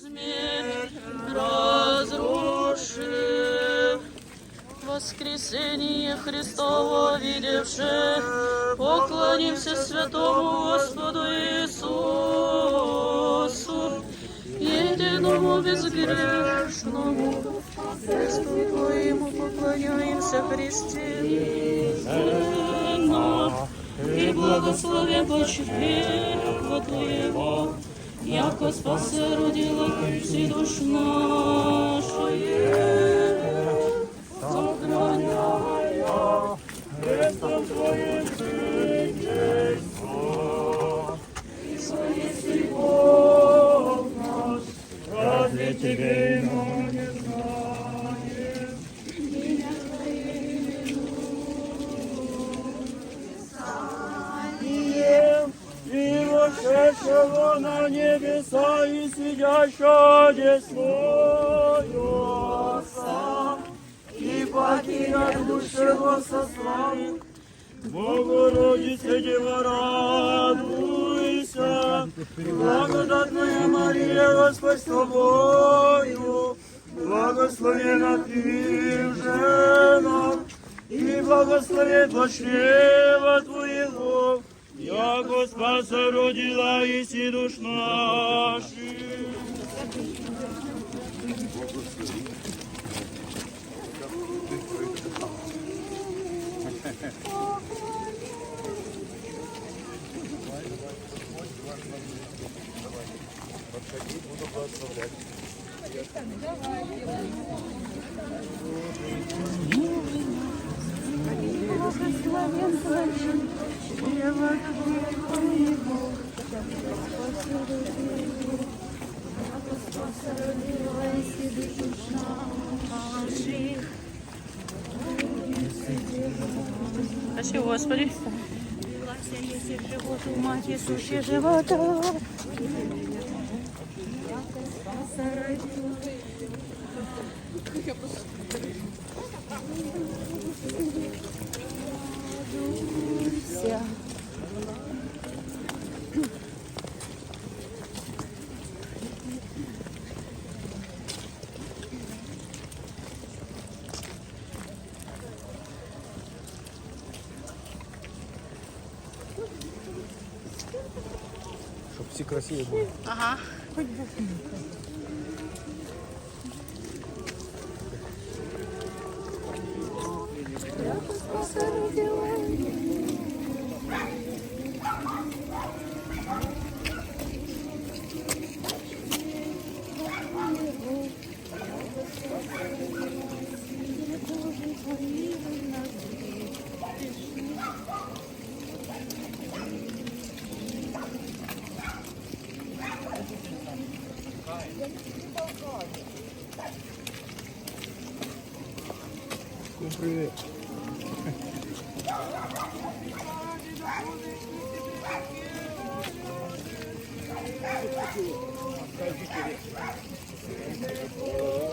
смерть разрушив. Воскресение Христово видевши, поклонимся святому Господу Иисусу, единому безгрешному, Христу Твоему поклоняемся Христе. И благословен почвеха Твоего, яко спасе родила Христи душ наших. Сохраняя Христом Твоим житейство, и своей Бог наш, разве Тебе иного не знаем? Ием, и вошедшего на небеса и сидящего десною Отца, и покиня душево со славы. Богородице, Дева, радуйся, благодатная Мария, Господь с тобою, благословена ты в женах, и благословен плод чрева Твоего, яко спаса родила и душ наших. Спасибо, Господи. мать Иисусе. Радуйся. Щоб всі красиві були. Ага. Ну, Oh, my God.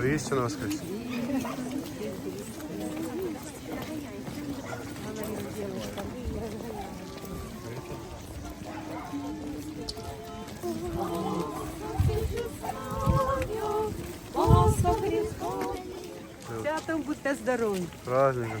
Воистину воскрес. Святом будьте здорові. Праздником.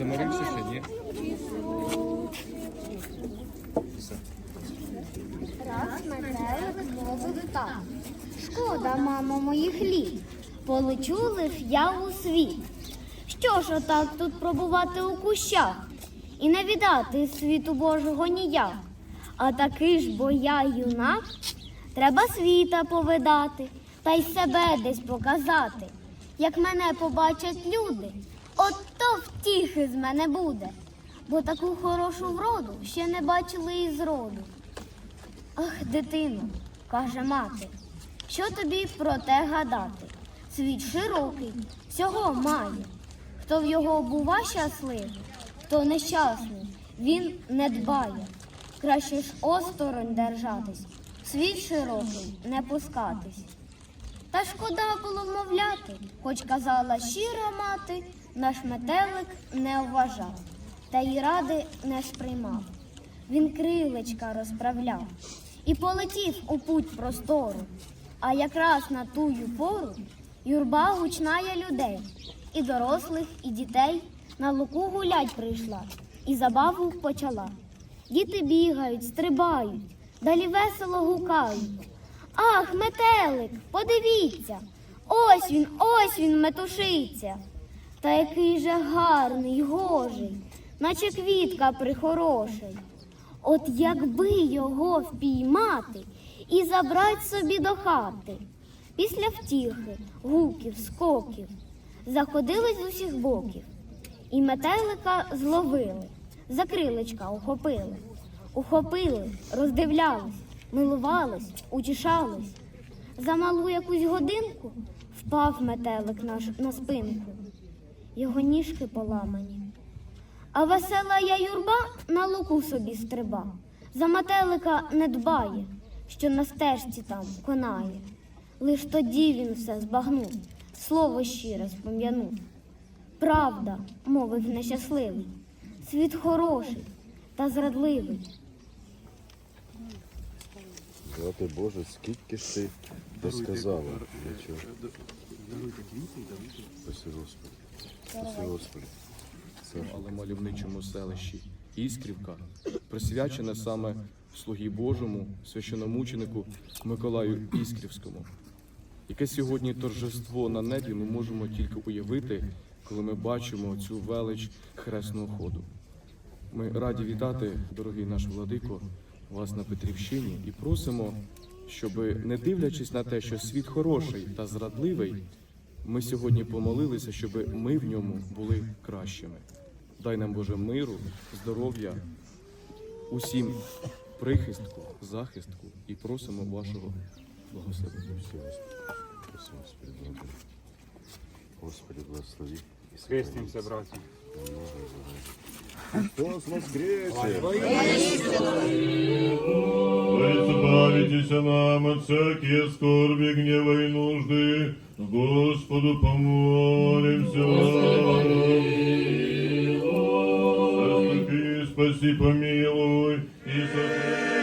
заморився ще, ні? Раз метелик знову летав. Шкода, мамо, моїх літ. Полечу лиш я у світ. Що ж отак тут пробувати у кущах і не віддати світу Божого ніяк. А такий ж бо я юнак, треба світа повидати та й себе десь показати. Як мене побачать люди, от то втіхи з мене буде, бо таку хорошу вроду ще не бачили і зроду. Ах, дитино, каже мати, що тобі про те гадати? Світ широкий, всього має. Хто в його бува щасливий, хто нещасний, він не дбає. Краще ж осторонь держатись, світ широкий не пускатись. Та шкода було вмовляти, хоч казала щира мати, наш метелик не вважав, та й ради не сприймав. Він крилечка розправляв і полетів у путь простору. А якраз на тую пору юрба гучная людей, і дорослих, і дітей на луку гулять прийшла, і забаву почала. Діти бігають, стрибають, далі весело гукають. Ах, метелик, подивіться, ось він, ось він метушиться. Та який же гарний, гожий, наче квітка прихороший. От якби його впіймати і забрать собі до хати. Після втіхи, гуків, скоків, заходились з усіх боків, і метелика зловили, за крилечка ухопили, ухопили, роздивлялись, милувались, утішались. За малу якусь годинку впав метелик наш на спинку, його ніжки поламані. А весела я юрба на луку собі стриба, за метелика не дбає, що на стежці там конає. Лиш тоді він все збагнув, слово щире спом'янув. Правда, мовив нещасливий, світ хороший та зрадливий. Святий Боже, скільки ж ти розказала? Нічого. Спасибо, Господи. Але мальовничому селищі Іскрівка, присвячена саме слугі Божому, священомученику Миколаю Іскрівському. Яке сьогодні торжество на небі ми можемо тільки уявити, коли ми бачимо цю велич хресного ходу. Ми раді вітати, дорогий наш владико, вас на Петрівщині і просимо, щоб, не дивлячись на те, що світ хороший та зрадливий, ми сьогодні помолилися, щоб ми в ньому були кращими. Дай нам Боже миру, здоров'я, усім прихистку, захистку і просимо вашого благословення. Господи. Благослови. Хрестимся, братья. Христос воскресе! Избавитесь нам от всякие скорби, гнева и нужды. Господу помолимся. Заступи, спаси, помилуй и Посилає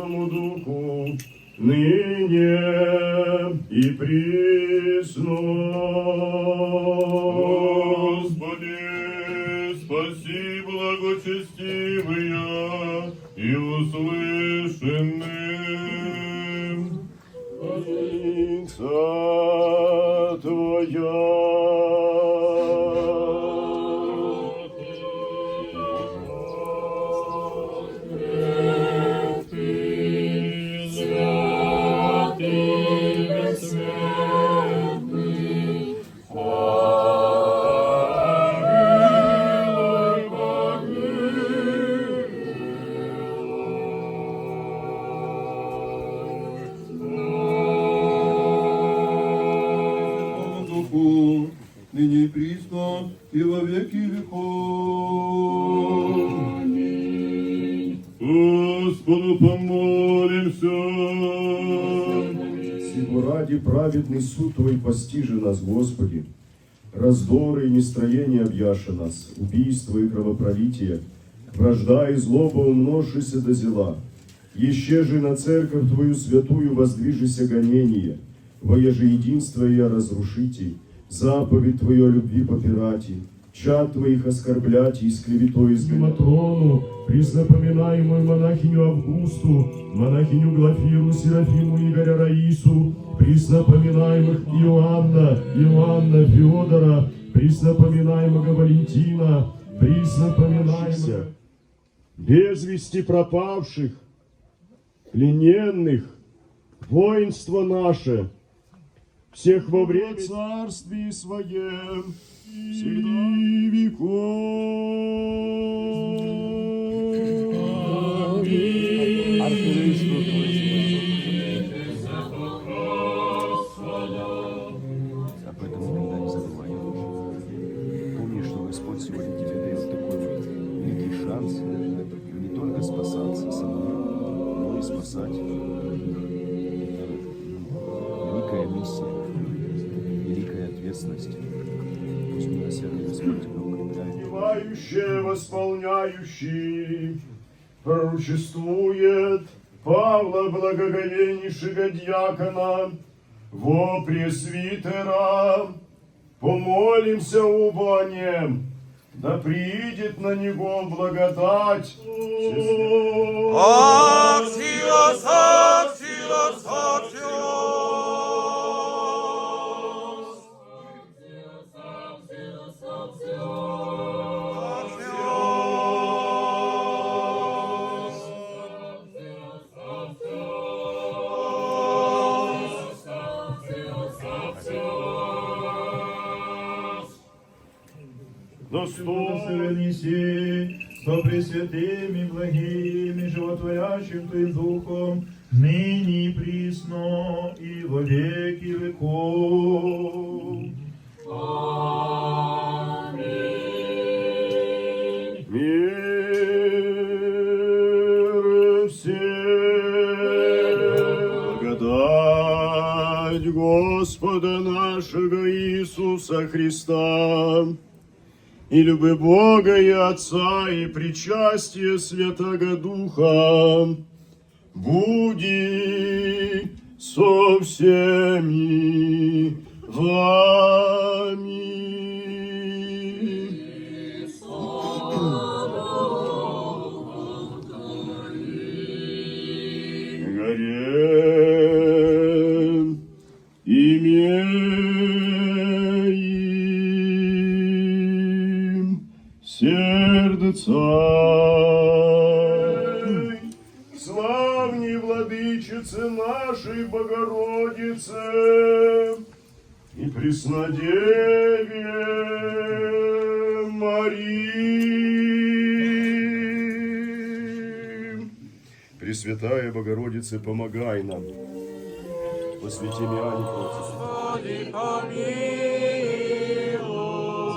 Святому Духу, нині і прісно. Господи, спасибо благочестивые и услышанным. Лица Твоя. Праведный суд Твой постижи нас, Господи. Раздоры и нестроения объяша нас, убийство и кровопролитие, вражда и злоба умножися до зела. Еще же на церковь Твою святую воздвижися гонение, воеже единство ее разрушите, заповедь Твою любви попирати, чад Твоих оскорблять и с клеветой изгонять. Матрону, признапоминаемую монахиню Августу, монахиню Глафиру, Серафиму, Игоря, Раису, признапоминаемых Иоанна, Иоанна, Феодора, признапоминаемого Валентина, признапоминаемых без вести пропавших, плененных, воинство наше, всех во время царствии своем, всегда и веков. Пророчествует Павла благоговейнейшего дьякона, во пресвитера, помолимся оба о да приидет на него благодать. Аксиос, аксиос, аксиос. Достойный Неси со пресвятым и благим животворящим Твоим Духом, ныне и присно и во веки веков. Мир всем. Благодать Господа нашего Иисуса Христа и любы Бога и Отца и причастие Святого Духа буди со всеми вами. Сердца. Славней владычице нашей Богородице и Преснодеве Марии. Пресвятая Богородице, помогай нам. Во святе Иоанне против.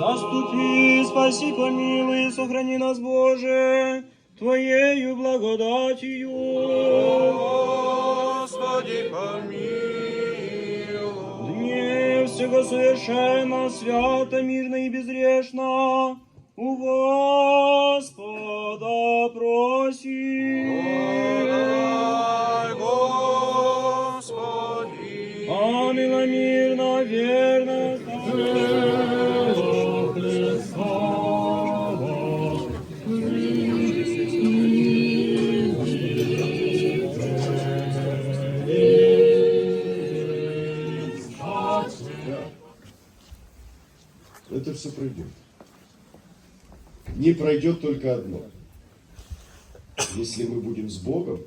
Заступи, спаси, помилуй, сохрани нас, Боже, Твоею благодатью. Господи, помилуй. Дне всего совершенно, свято, мирно и безгрешно, у Господа просим. Дай, Господи. Амина мирно, верно, Не пройдет только одно. Если мы будем с Богом,